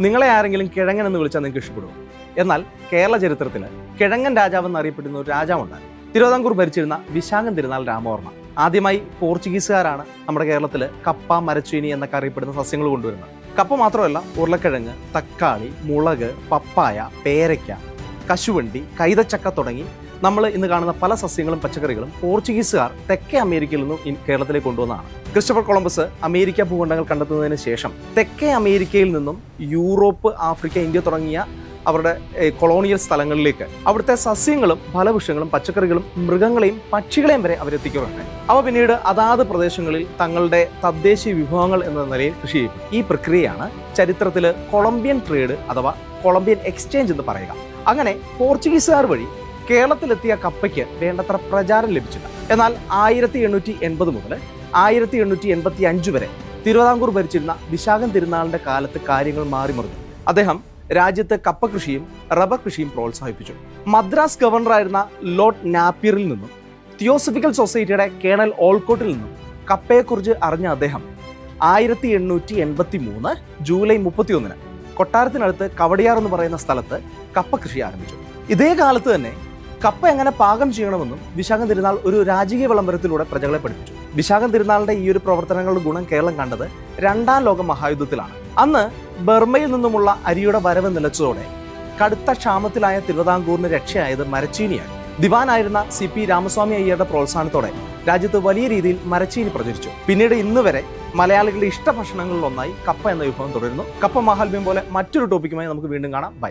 നിങ്ങളെ ആരെങ്കിലും കിഴങ്ങൻ എന്ന് വിളിച്ചാൽ നിങ്ങൾക്ക് ഇഷ്ടപ്പെടും. എന്നാൽ കേരള ചരിത്രത്തിൽ കിഴങ്ങൻ രാജാവ് എന്നറിയപ്പെടുന്ന ഒരു രാജാവുണ്ടായിരുന്നു തിരുവിതാംകൂർ ഭരിച്ചിരുന്ന വിശാഖം തിരുനാൾ രാമവർമ്മ. ആദ്യമായി പോർച്ചുഗീസുകാരാണ് നമ്മുടെ കേരളത്തിൽ കപ്പ മരച്ചീനി എന്നൊക്കെ അറിയപ്പെടുന്ന സസ്യങ്ങൾ കൊണ്ടുവരുന്നത്. കപ്പ മാത്രമല്ല ഉരുളക്കിഴങ്ങ് തക്കാളി മുളക് പപ്പായ പേരയ്ക്ക കശുവണ്ടി കൈതച്ചക്ക തുടങ്ങി നമ്മൾ ഇന്ന് കാണുന്ന പല സസ്യങ്ങളും പച്ചക്കറികളും പോർച്ചുഗീസുകാർ തെക്കേ അമേരിക്കയിൽ നിന്നും കേരളത്തിലേക്ക് കൊണ്ടുവന്നതാണ്. ക്രിസ്റ്റഫർ കൊളംബസ് അമേരിക്ക ഭൂഖണ്ഡങ്ങൾ കണ്ടെത്തുന്നതിന് ശേഷം തെക്കേ അമേരിക്കയിൽ നിന്നും യൂറോപ്പ് ആഫ്രിക്ക ഇന്ത്യ തുടങ്ങിയ അവരുടെ കൊളോണിയൽ സ്ഥലങ്ങളിലേക്ക് അവിടുത്തെ സസ്യങ്ങളും ഫലവൃക്ഷങ്ങളും പച്ചക്കറികളും മൃഗങ്ങളെയും പക്ഷികളെയും വരെ അവരെത്തിക്കുന്നുണ്ട്. അവ പിന്നീട് അതാത് പ്രദേശങ്ങളിൽ തങ്ങളുടെ തദ്ദേശീയ വിഭവങ്ങൾ എന്ന നിലയിൽ കൃഷി ചെയ്യും ഈ പ്രക്രിയയാണ് ചരിത്രത്തിൽ കൊളംബിയൻ ട്രേഡ് അഥവാ കൊളംബിയൻ എക്സ്ചേഞ്ച് എന്ന് പറയുക. അങ്ങനെ പോർച്ചുഗീസുകാർ വഴി കേരളത്തിലെത്തിയ കപ്പയ്ക്ക് വേണ്ടത്ര പ്രചാരം ലഭിച്ചില്ല. എന്നാൽ ആയിരത്തി എണ്ണൂറ്റി എൺപത് മുതൽ ആയിരത്തി എണ്ണൂറ്റി എൺപത്തി അഞ്ച് വരെ തിരുവിതാംകൂർ ഭരിച്ചിരുന്ന വിശാഖൻ തിരുനാളിന്റെ കാലത്ത് കാര്യങ്ങൾ മാറിമറിഞ്ഞു അദ്ദേഹം രാജ്യത്ത് കപ്പ കൃഷിയും റബ്ബർ കൃഷിയും പ്രോത്സാഹിപ്പിച്ചു. മദ്രാസ് ഗവർണറായിരുന്ന ലോർഡ് നാപ്പിയറിൽ നിന്നും തിയോസഫിക്കൽ സൊസൈറ്റിയുടെ കേണൽ ഓൾക്കോട്ടിൽ നിന്നും കപ്പയെക്കുറിച്ച് അറിഞ്ഞ അദ്ദേഹം ആയിരത്തി എണ്ണൂറ്റി എൺപത്തി മൂന്ന് ജൂലൈ മുപ്പത്തിയൊന്നിന് കൊട്ടാരത്തിനടുത്ത് കവടിയാർ എന്ന് പറയുന്ന സ്ഥലത്ത് കപ്പ കൃഷി ആരംഭിച്ചു. ഇതേ കാലത്ത് തന്നെ കപ്പ എങ്ങനെ പാകം ചെയ്യണമെന്നും വിശാഖം തിരുനാൾ ഒരു രാജകീയ വിളംബരത്തിലൂടെ പ്രജകളെ പഠിപ്പിച്ചു. വിശാഖം തിരുനാളിന്റെ ഈ ഒരു പ്രവർത്തനങ്ങളുടെ ഗുണം കേരളം കണ്ടത് രണ്ടാം ലോക മഹായുദ്ധത്തിലാണ്. അന്ന് ബർമയിൽ നിന്നുമുള്ള അരിയുടെ വരവ് നിലച്ചതോടെ കടുത്ത ക്ഷാമത്തിലായ തിരുവിതാംകൂറിന് രക്ഷയായത് മരച്ചീനിയാണ്. ദിവാനായിരുന്ന സി പി രാമസ്വാമി അയ്യരുടെ പ്രോത്സാഹനത്തോടെ രാജ്യത്ത് വലിയ രീതിയിൽ മരച്ചീനി പ്രചരിച്ചു. പിന്നീട് ഇന്ന് വരെ മലയാളികളുടെ ഇഷ്ട ഭക്ഷണങ്ങളിൽ ഒന്നായി കപ്പ എന്ന വിഭവം തുടരുന്നു. കപ്പ മഹാത്മ്യം പോലെ മറ്റൊരു ടോപ്പിക്കുമായി നമുക്ക് വീണ്ടും കാണാം. ബൈ.